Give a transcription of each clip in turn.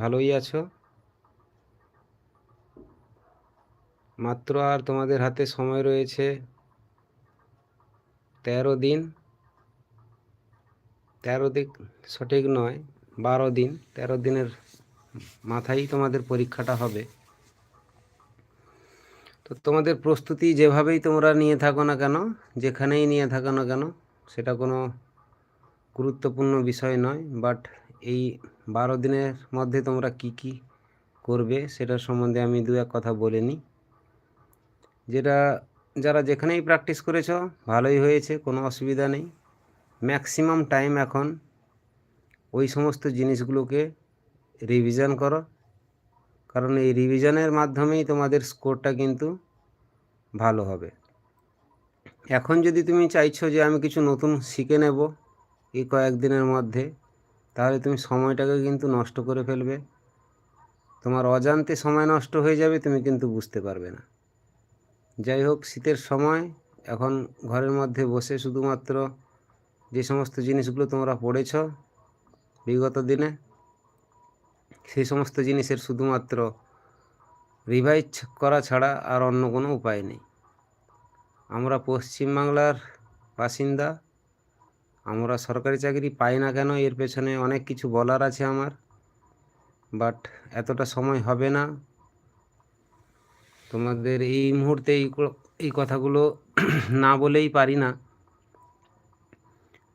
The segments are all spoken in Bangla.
ভালোই আছো? মাত্র আর তোমাদের হাতে সময় রয়েছে তেরো দিন। তেরো দিন সঠিক নয়, বারো দিন। তেরো দিনের মাথায় তোমাদের পরীক্ষাটা হবে। তো তোমাদের প্রস্তুতি যেভাবেই তোমরা নিয়ে থাকো না কেন, যেখানেই নিয়ে থাকো না কেন, সেটা কোনো গুরুত্বপূর্ণ বিষয় নয় বাট এই বারো দিনের মধ্যে তোমরা কি কি করবে সেটার সম্বন্ধে আমি দু এক কথা বলে নিই। যেটা, যারা যেখানেই প্র্যাকটিস করেছ, ভালোই হয়েছে, কোনো অসুবিধা নেই। ম্যাক্সিমাম টাইম এখন ওই সমস্ত জিনিসগুলোকে রিভিশন করো। কারণ এই রিভিশনের মাধ্যমেই তোমাদের স্কোরটা কিন্তু ভালো হবে। এখন যদি তুমি চাইছো যে আমি কিছু নতুন শিখে নেব এই কয়েকদিনের মধ্যে তাহলে তুমি সময়টাকে কিন্তু নষ্ট করে ফেলবে। তোমার অজান্তে সময় নষ্ট হয়ে যাবে, তুমি কিন্তু বুঝতে পারবে না। যাই হোক, শীতের সময় এখন ঘরের মধ্যে বসে শুধুমাত্র যে সমস্ত জিনিসগুলো তোমরা পড়েছ বিগত দিনে, সেই সমস্ত জিনিসের শুধুমাত্র রিভাইজ করা ছাড়া আর অন্য কোনো উপায় নেই। আমরা পশ্চিমবাংলার বাসিন্দা আমরা সরকারি চাকরি পাই না কেন? এর পেছনে অনেক কিছু বলার আছে আমার বাট এতটা সময় হবে না। তোমাদের এই মুহূর্তে এই কথাগুলো না বলেই পারি না।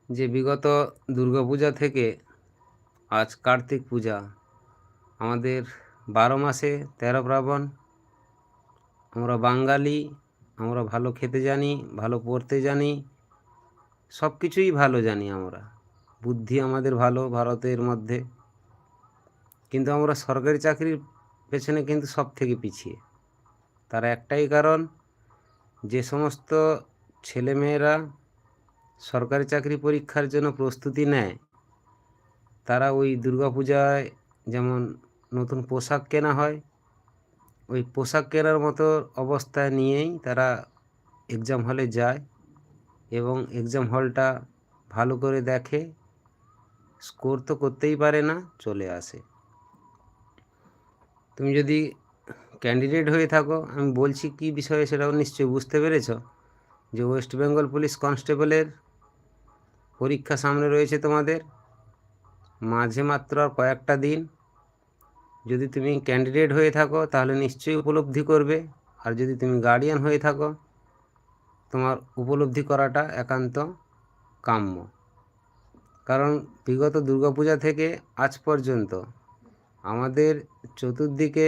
যে বিগত দুর্গাপূজা থেকে আজ কার্তিক পূজা, আমাদের বারো মাসে তেরো পার্বণ, আমরা বাঙালি, আমরা ভালো খেতে জানি, ভালো পড়তে জানি সব কিছুই ভালো জানি আমরা। বুদ্ধি আমাদের ভালো ভারতের মধ্যে। কিন্তু আমরা সরকারি চাকরির পেছনে কিন্তু সব থেকে পিছিয়ে। তার একটাই কারণ, যে সমস্ত ছেলেমেয়েরা সরকারি চাকরি পরীক্ষার জন্য প্রস্তুতি নেয়, তারা ওই দুর্গাপূজায় যেমন নতুন পোশাক কেনা হয়, ওই পোশাক কেনার মতো অবস্থায় নিয়েই তারা এক্সাম হলে যায়। এবং এক্সাম হলটা ভালো করে দেখে স্কোর তো করতেই পারে না, চলে আসে। তুমি যদি ক্যান্ডিডেট হয়ে থাকো, আমি বলছি কি বিষয়ে সেটাও নিশ্চয়ই বুঝতে পেরেছ? যে ওয়েস্ট বেঙ্গল পুলিশ কনস্টেবলের পরীক্ষা সামনে রয়েছে তোমাদের। মাঝে মাত্র আর কয়েকটা দিন। যদি তুমি ক্যান্ডিডেট হয়ে থাকো, তাহলে নিশ্চয়ই উপলব্ধি করবে। আর যদি তুমি গার্ডিয়ান হয়ে থাকো তোমার উপলব্ধি করাটা একান্ত কাম্য। কারণ বিগত দুর্গাপূজা থেকে আজ পর্যন্ত আমাদের চতুর্দিকে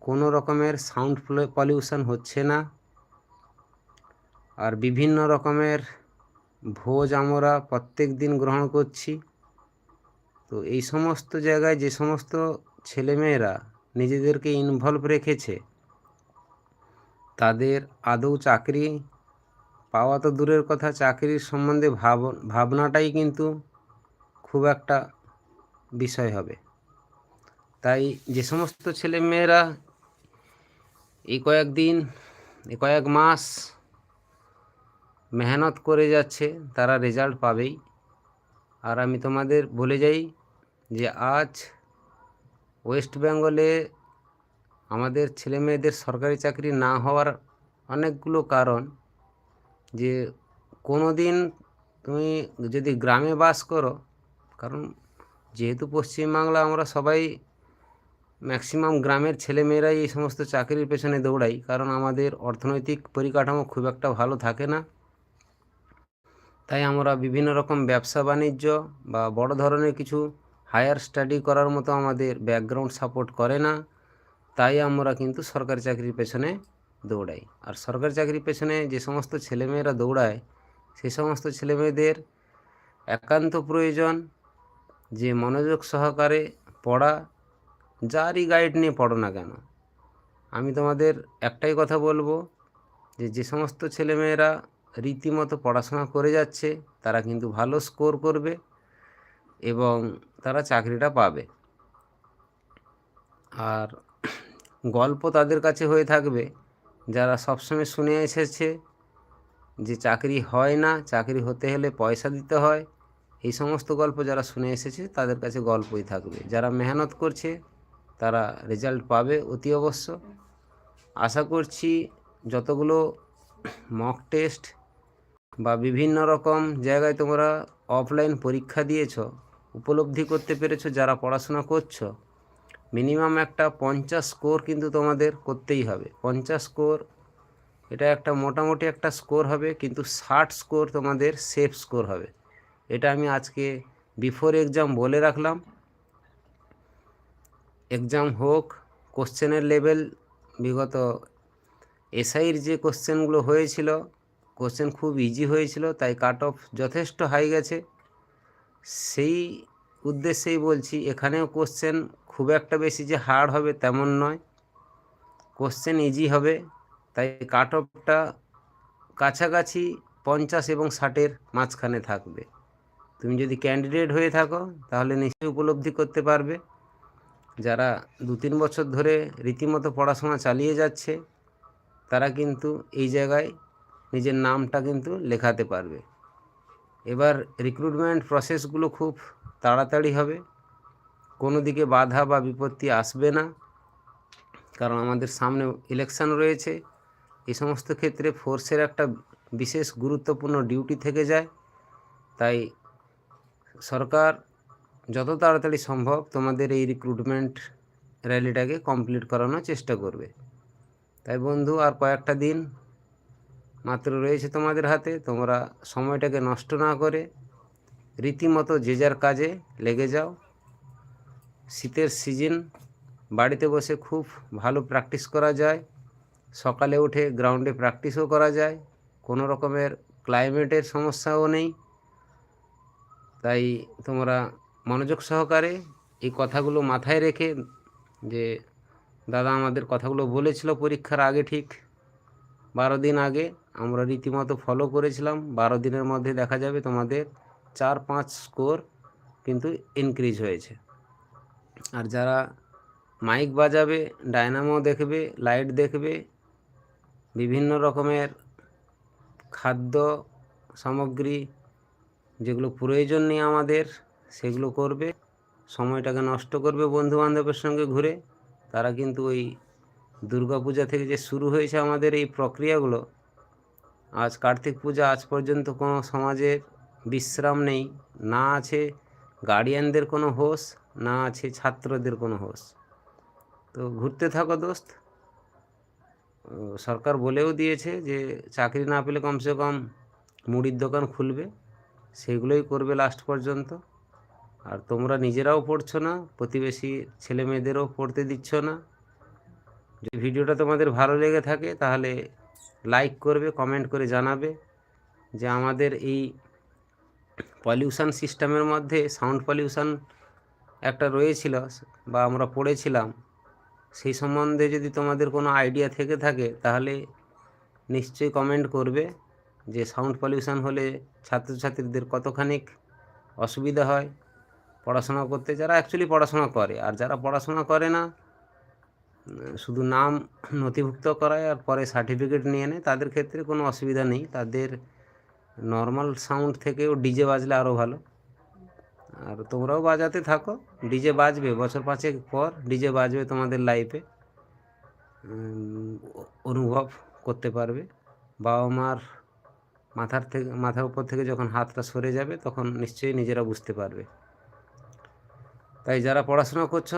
কোনো রকমের সাউন্ড পলিউশন হচ্ছে না। আর বিভিন্ন রকমের ভোজ আমরা প্রত্যেক দিন গ্রহণ করছি। তো এই সমস্ত জায়গায় যে সমস্ত ছেলেমেয়েরা নিজেদেরকে ইনভলভ রেখেছে, তাদের আদৌ চাকরি পাওয়া তো দূরের কথা, চাকরির সম্বন্ধে ভাব, ভাবনাটাই কিন্তু খুব একটা বিষয় হবে। তাই যে সমস্ত ছেলেমেয়েরা এই কয়েকদিন, এই কয়েক মাস মেহনত করে যাচ্ছে, তারা রেজাল্ট পাবেই। আর আমি তোমাদের বলে যাই যে আজ ওয়েস্ট বেঙ্গলে আমাদের ছেলে মেয়েদের সরকারি চাকরি না হওয়ার অনেকগুলো কারণ যে কোনো দিন তুমি যদি গ্রামে বাস করো, কারণ যেহেতু পশ্চিমবাংলা আমরা সবাই ম্যাক্সিমাম গ্রামের ছেলেমেয়েরাই এই সমস্ত চাকরির পেছনে দৌড়াই, কারণ আমাদের অর্থনৈতিক পরিকাঠামো খুব একটা ভালো থাকে না। তাই আমরা বিভিন্ন রকম ব্যবসা বাণিজ্য বা বড় ধরনের কিছু হায়ার স্টাডি করার মতো আমাদের ব্যাকগ্রাউন্ড সাপোর্ট করে না। তাই আমরা কিন্তু সরকারি চাকরির পেছনে দৌড়াই আর সরকারি চাকরির পেছনে যে সমস্ত ছেলেমেয়েরা দৌড়ায়, সেই সমস্ত ছেলেমেয়েদের একান্ত প্রয়োজন যে মনোযোগ সহকারে পড়া, যারই গাইড নিয়ে পড়ো না কেন। আমি তোমাদের একটাই কথা বলব যে যে সমস্ত ছেলেমেয়েরা রীতিমতো পড়াশোনা করে যাচ্ছে, তারা কিন্তু ভালো স্কোর করবে এবং তারা চাকরিটা পাবে। আর গল্প তাদের কাছে হয়ে থাকবে যারা সবসময় শুনে এসেছে যে চাকরি হয় না, চাকরি হতে হলে পয়সা দিতে হয়, এই সমস্ত গল্প যারা শুনে এসেছে তাদের কাছে গল্পই থাকবে। যারা মেহনত করছে তারা রেজাল্ট পাবে অতি অবশ্য। আশা করছি যতগুলো মক টেস্ট বা বিভিন্ন রকম জায়গায় তোমরা অফলাইন পরীক্ষা দিয়েছ, উপলব্ধি করতে পেরেছ, যারা পড়াশোনা করছ মিনিমাম একটা পঞ্চাশ স্কোর কিন্তু তোমাদের করতেই হবে। পঞ্চাশ স্কোর এটা একটা মোটামুটি একটা স্কোর হবে, কিন্তু ষাট স্কোর তোমাদের সেফ স্কোর হবে। এটা আমি আজকে বিফোর এক্সাম বলে রাখলাম। এক্সাম হোক কোশ্চেনের লেভেল বিগত এসআইয়ের যে কোশ্চেনগুলো হয়েছিল কোশ্চেন খুব ইজি হয়েছিল, তাই কাট অফ যথেষ্ট হাই গেছে। সেই উদ্দেশ্যেই বলছি, এখানেও কোশ্চেন খুব একটা বেশি যে হার্ড হবে তেমন নয়। কোশ্চেন ইজি হবে। তাই কাট অফটা কাছাকাছি পঞ্চাশ এবং ষাটের মাঝখানে থাকবে। তুমি যদি ক্যান্ডিডেট হয়ে থাকো, তাহলে নিশ্চয়ই উপলব্ধি করতে পারবে। যারা দু তিন বছর ধরে রীতিমতো পড়াশোনা চালিয়ে যাচ্ছে, তারা কিন্তু এই জায়গায় নিজের নামটা কিন্তু লেখাতে পারবে। এবার রিক্রুটমেন্ট প্রসেসগুলো খুব তাড়াতাড়ি হবে। কোনো দিকে বাধা বা বিপত্তি আসবে না। কারণ আমাদের সামনে ইলেকশন রয়েছে। এই সমস্ত ক্ষেত্রে ফোর্সের একটা বিশেষ গুরুত্বপূর্ণ ডিউটি থেকে যায়। তাই সরকার যত তাড়াতাড়ি সম্ভব তোমাদের এই রিক্রুটমেন্ট র্যালিটাকে কমপ্লিট করানোর চেষ্টা করবে। তাই বন্ধু, আর কয়েকটা দিন মাত্র রয়েছে তোমাদের হাতে। তোমরা সময়টাকে নষ্ট না করে রীতিমতো যে যার কাজে লেগে যাও। শীতের সিজন বাড়িতে বসে খুব ভালো প্র্যাকটিস করা যায়। সকালে উঠে গ্রাউন্ডে প্র্যাকটিসও করা যায়। কোনো রকমের ক্লাইমেটের সমস্যাও নেই। তাই তোমরা মনোযোগ সহকারে এই কথাগুলো মাথায় রেখে যে দাদা আমাদের কথাগুলো বলেছিল পরীক্ষার আগে ঠিক বারো দিন আগে, আমরা রীতিমতো ফলো করেছিলাম। বারো দিনের মধ্যে দেখা যাবে তোমাদের চার পাঁচ স্কোর কিন্তু ইনক্রিজ হয়েছে। আর যারা মাইক বাজাবে ডায়নামো দেখবে লাইট দেখবে, বিভিন্ন রকমের খাদ্য সামগ্রী যেগুলো প্রয়োজন নেই আমাদের, সেগুলো করবে, সময়টাকে নষ্ট করবে বন্ধু বান্ধবের সঙ্গে ঘুরে, তারা কিন্তু ওই দুর্গাপূজা থেকে যে শুরু হয়েছে আমাদের এই প্রক্রিয়াগুলো, আজ কার্তিক পূজা আজ পর্যন্ত কোনো সমাজের বিশ্রাম নেই। না আছে গার্ডিয়ানদের কোনো হোশ, না আছে ছাত্রদের কোনো হোশ। তো ঘুরতে থাকো দোস্ত। সরকার বলেও দিয়েছে যে চাকরি না পেলে কমসে কম মুড়ির দোকান খুলবে। সেগুলোই করবে লাস্ট পর্যন্ত। আর তোমরা নিজেরাও পড়ছো না, প্রতিবেশী ছেলে মেয়েদেরও পড়তে দিচ্ছ না। যদি ভিডিওটা তোমাদের ভালো লেগে থাকে, তাহলে লাইক করবে কমেন্ট করে জানাবে যে আমাদের এই পলিউশন সিস্টেমের মধ্যে সাউন্ড পলিউশন একটা রয়েছিল, বা আমরা পড়েছিলাম। সেই সম্বন্ধে যদি তোমাদের কোনো আইডিয়া থেকে থাকে, তাহলে নিশ্চয়ই কমেন্ট করবে যে সাউন্ড পলিউশন হলে ছাত্রছাত্রীদের কতখানিক অসুবিধা হয়। পড়াশোনা করতে, যারা অ্যাকচুয়ালি পড়াশোনা করে, আর যারা পড়াশোনা করে না, শুধু নাম নথিভুক্ত করায় আর পরে সার্টিফিকেট নিয়ে নেয়, তাদের ক্ষেত্রে কোনো অসুবিধা নেই। তাদের নর্মাল সাউন্ড থেকেও ডিজে বাজলে আরও ভালো। আর তোমরাও বাজাতে থাকো ডিজে বাজবে, বছর পাঁচেক পর ডিজে বাজবে তোমাদের লাইফে অনুভব করতে পারবে। বাবা মার মাথার থেকে, মাথার উপর থেকে যখন হাতটা সরে যাবে, তখন নিশ্চয়ই নিজেরা বুঝতে পারবে। তাই যারা পড়াশোনা করছ,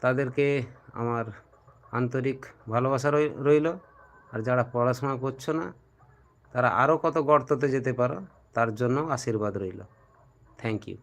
তাদেরকে আমার আন্তরিক ভালোবাসা রই- রইল। আর যারা পড়াশোনা করছ না তারা আরও কত গর্ততে যেতে পারো তার জন্য আশীর্বাদ রইল। Thank you